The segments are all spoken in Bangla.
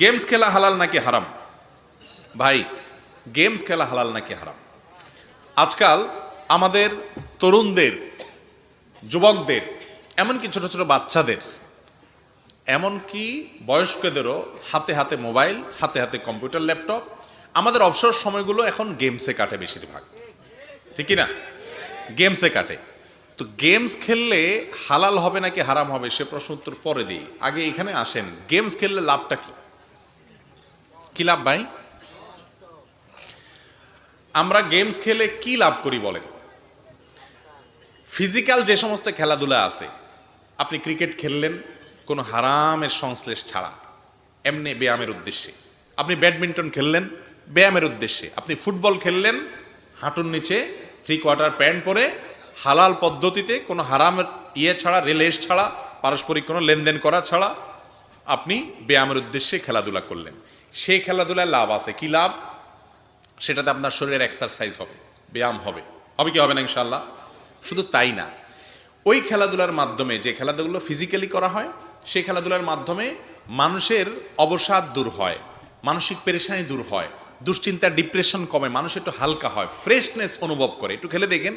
গেমস খেলা হালাল নাকি হারাম? ভাই, গেমস খেলা হালাল নাকি হারাম? আজকাল আমাদের তরুণদের, যুবকদের, এমনকি ছোট ছোট বাচ্চাদের, এমনকি বয়স্কদেরও হাতে হাতে মোবাইল, হাতে হাতে কম্পিউটার, ল্যাপটপ, আমাদের অবসর সময়গুলো এখন গেমসে কাটে বেশিরভাগ। ঠিক না? গেমসে কাটে। তো গেমস খেললে হালাল হবে নাকি হারাম হবে, সে প্রশ্ন উত্তর পরে দিই। আগে এখানে আসেন, গেমস খেললে লাভটা কি? কি লাভ ভাই? আমরা গেমস খেলে কি লাভ করি বলেন? ফিজিক্যাল যে সমস্ত খেলাধুলা আছে, আপনি ক্রিকেট খেললেন, কোনো হারামের সংশ্লেষ ছাড়া, এমনি ব্যায়ামের উদ্দেশ্যে। আপনি ব্যাডমিন্টন খেললেন, ব্যায়ামের উদ্দেশ্যে। আপনি ফুটবল খেললেন, হাঁটুর নিচে থ্রি কোয়ার্টার প্যান্ট পরে, হালাল পদ্ধতিতে কোনো হারামের ইয়ে ছাড়া রিলেস ছাড়া, পারস্পরিক কোনো লেনদেন করা ছাড়া, আপনি ব্যায়ামের উদ্দেশ্যে খেলাধুলা করলেন। সেই খেলাধুলায় লাভ আছে। কি লাভ? সেটাতে আপনার শরীরের এক্সারসাইজ হবে, ব্যায়াম হবে। হবে কি হবে না ইনশাল্লাহ শুধু তাই না। ওই খেলাধুলার মাধ্যমে, যে খেলাধুলো ফিজিক্যালি করা হয়, সেই খেলাধুলার মাধ্যমে মানুষের অবসাদ দূর হয়, মানসিক পেরেশানি দূর হয়, দুশ্চিন্তা ডিপ্রেশন কমে, মানুষ একটু হালকা হয় ফ্রেশনেস অনুভব করে। একটু খেলে দেখেন,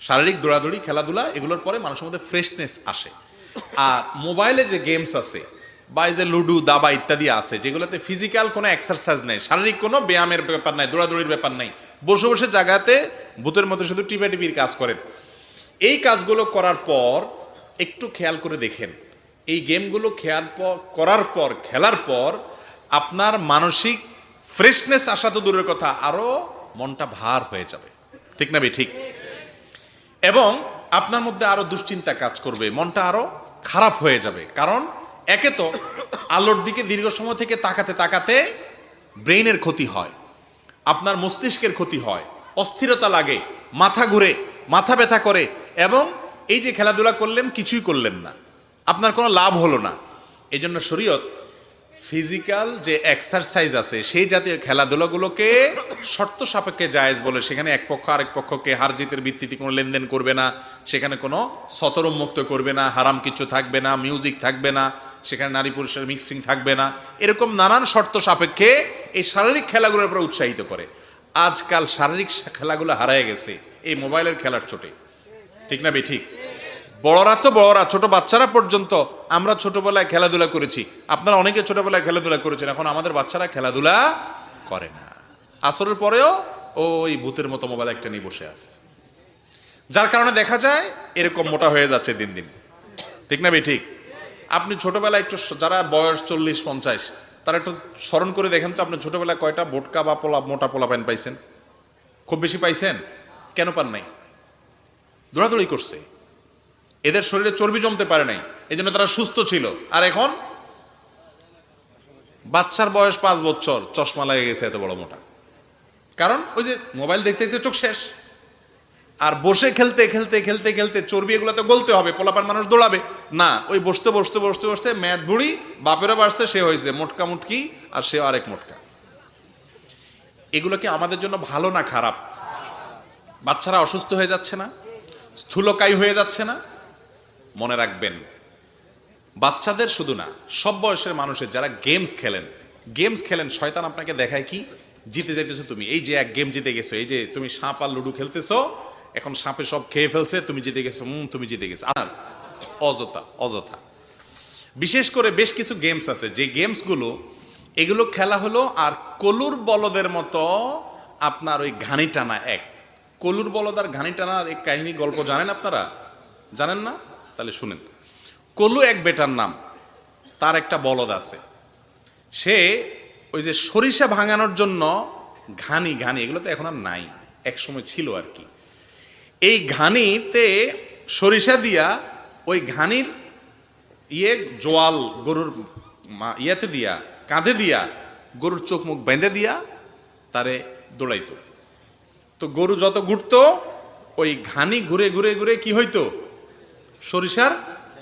শারীরিক দৌড়াদৌড়ি, খেলাধুলা, এগুলোর পরে মানুষের মধ্যে ফ্রেশনেস আসে। আর মোবাইলে যে গেমস আছে বা এই যে লুডু, দাবা ইত্যাদি আছে, যেগুলোতে ফিজিক্যাল কোনো এক্সারসাইজ নেই, শারীরিক কোনো ব্যায়ামের ব্যাপার নাই, দৌড়াদৌড়ির ব্যাপার নাই। বসে বসে জায়গাতে ভূতের মতো শুধু টিপা টিপির কাজ করেন। এই কাজগুলো করার পর একটু খেয়াল করে দেখেন। এই গেমগুলো খেয়াল করার পর, খেলার পর আপনার মানসিক ফ্রেশনেস আসা তো দূরের কথা আরও মনটা ভার হয়ে যাবে। ঠিক না ভাই ঠিক? এবং আপনার মধ্যে আরও দুশ্চিন্তা কাজ করবে, মনটা আরও খারাপ হয়ে যাবে। কারণ একে তো আলোর দিকে দীর্ঘ সময় থেকে তাকাতে তাকাতে ব্রেইনের ক্ষতি হয়, আপনার মস্তিষ্কের ক্ষতি হয়, অস্থিরতা লাগে, মাথা ঘুরে, মাথা ব্যথা করে এবং এই যে খেলাধুলা করলেন, কিছুই করলেন না। আপনার কোনো লাভ হলো না। এই জন্য শরীয়ত ফিজিক্যাল যে এক্সারসাইজ আছে, সেই জাতীয় খেলাধুলাগুলোকে শর্ত সাপেক্ষে জায়েজ বলে সেখানে এক পক্ষ আরেক পক্ষকে হার জিতের ভিত্তিতে কোনো লেনদেন করবে না, সেখানে কোনো সতরম মুক্ত করবে না, হারাম কিছু থাকবে না, মিউজিক থাকবে না সেখানে নারী পুরুষের মিক্সিং থাকবে না। এরকম নানান শর্ত সাপেক্ষে এই শারীরিক খেলাগুলোর উপর উৎসাহিত করে। আজকাল শারীরিক খেলাগুলো হারায় গেছে, এই মোবাইলের খেলার চোটে। ঠিক না বে, ঠিক? বড়রা তো বড়রা, ছোট বাচ্চারা পর্যন্ত আমরা ছোটবেলায় খেলাধুলা করেছি। আপনারা অনেকে ছোটবেলায় খেলাধুলা করেছেন, এখন আমাদের বাচ্চারা খেলাধুলা করে না। আসরের পরেও ওই ভূতের মতো মোবাইল একটা নিয়ে বসে আছে। যার কারণে দেখা যায় এরকম মোটা হয়ে যাচ্ছে দিন দিন। ঠিক না বে, ঠিক? আপনি ছোটবেলায় একটু যারা বয়স চল্লিশ, পঞ্চাশ, তারা একটু স্মরণ করে দেখেন তো আপনি ছোটবেলায় কয়টা বোটকা বা পোলা মোটা পোলা প্যান পাইছেন? খুব বেশি পাইছেন? কেন পান নাই? দৌড়াদৌড়ি করছে। এদের শরীরে চর্বি জমতে পারে নাই। এই জন্য তারা সুস্থ ছিল। আর এখন? বাচ্চার বয়স পাঁচ বছর, চশমা লাগে গেছে এত বড় মোটা। কারণ ওই যে মোবাইল দেখতে দেখতে চোখ শেষ। আর বসে খেলতে খেলতে খেলতে খেলতে চর্বি এগুলো তো গলতে হবে, পোলাপান মানুষ দৌড়াবে। না, ওই বসতে বসতে বসতে বসতে ম্যাথ বুড়ি, বাপেরও বাড়ছে, সে হয়েছে মোটকা মুটকি, আর সে আরেক মোটকা। এগুলো কি আমাদের জন্য ভালো না খারাপ? বাচ্চারা অসুস্থ হয়ে যাচ্ছে না? স্থূলকায় হয়ে যাচ্ছে না? মনে রাখবেন, বাচ্চাদের শুধু না, সব বয়সের মানুষের যারা গেমস খেলেন গেমস খেলেন, শয়তান আপনাকে দেখায় কি? জিতে যাইতেছো তুমি। এই যে এক গেম জিতে গেছো, এই যে তুমি সাঁপ আর লুডু খেলতেছো এখন সাপে সব খেয়ে ফেলছে, তুমি জিতে গেছো, হুম, তুমি জিতে গেছো। আর অযথা অযথা। বিশেষ করে বেশ কিছু গেমস আছে, যে গেমসগুলো এগুলো খেলা হলো আর কলুর বলদের মতো আপনার ওই ঘানি টানা এক। কলুর বলদ আর ঘানি টানার এই কাহিনী গল্প জানেন আপনারা? জানেন না? তাহলে শুনেন। কলু এক বেটার নাম, তার একটা বলদ আছে। সে ওই যে সরিষা ভাঙানোর জন্য ঘানি ঘানি, এগুলো তো এখন আর নাই এক সময় ছিল আর কি। এই ঘানিতে সরিষা দিয়া ওই ঘানির ইয়ে জোয়াল গরুর ইয়েতে দিয়া, কাঁধে দিয়া গরুর চোখ মুখ বেঁধে দিয়া তারে দৌড়াইতো। তো গরু যত ঘুরতো, ওই ঘানি ঘুরে ঘুরে ঘুরে কি হইতো? সরিষার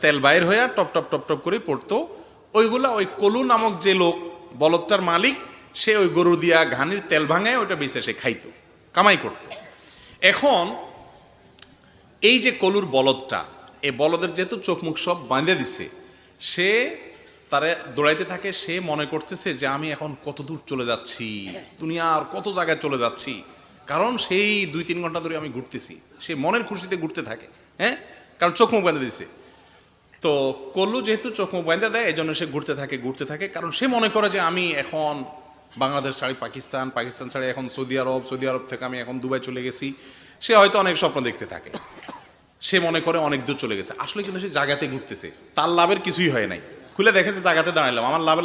তেল বাইর হইয়া টপ টপ টপ টপ করে পড়তো। ওইগুলা ওই কলু নামক যে লোক, বলদটার মালিক, সে ওই গরু দিয়া ঘানির তেল ভাঙায় ওইটা বেঁচে সে খাইতো, কামাই করত। এখন এই যে কলুর বলদটা, এই বলদের যেহেতু চোখ মুখ সব বাঁধে দিছে, সে তারে দৌড়াইতে থাকে, সে মনে করতেছে যে আমি এখন কত দূর চলে যাচ্ছি, দুনিয়ার কত জায়গায় চলে যাচ্ছি। কারণ সেই দুই তিন ঘণ্টা ধরে আমি ঘুরতেছি, সে মনের খুশিতে ঘুরতে থাকে হ্যাঁ? কারণ চোখ মুখ বেঁধে দিছে। তো কল্লু যেহেতু চোখ মুখ বেঁধে দেয় এই জন্য সে ঘুরতে থাকে ঘুরতে থাকে। কারণ সে মনে করে যে আমি এখন বাংলাদেশ ছাড়ি পাকিস্তান পাকিস্তান ছাড়ি এখন সৌদি আরব সৌদি আরব থেকে আমি এখন দুবাই চলে গেছি। সে হয়তো অনেক স্বপ্ন দেখতে থাকে। সে মনে করে অনেক দূর চলে গেছে। আসলে কিন্তু সে জায়গাতে ঘুরতেছে। তার লাভের কিছুই হয় নাই। খুলে দেখেছে জায়গাতে দাঁড়ালাম আমার লাভের লাভ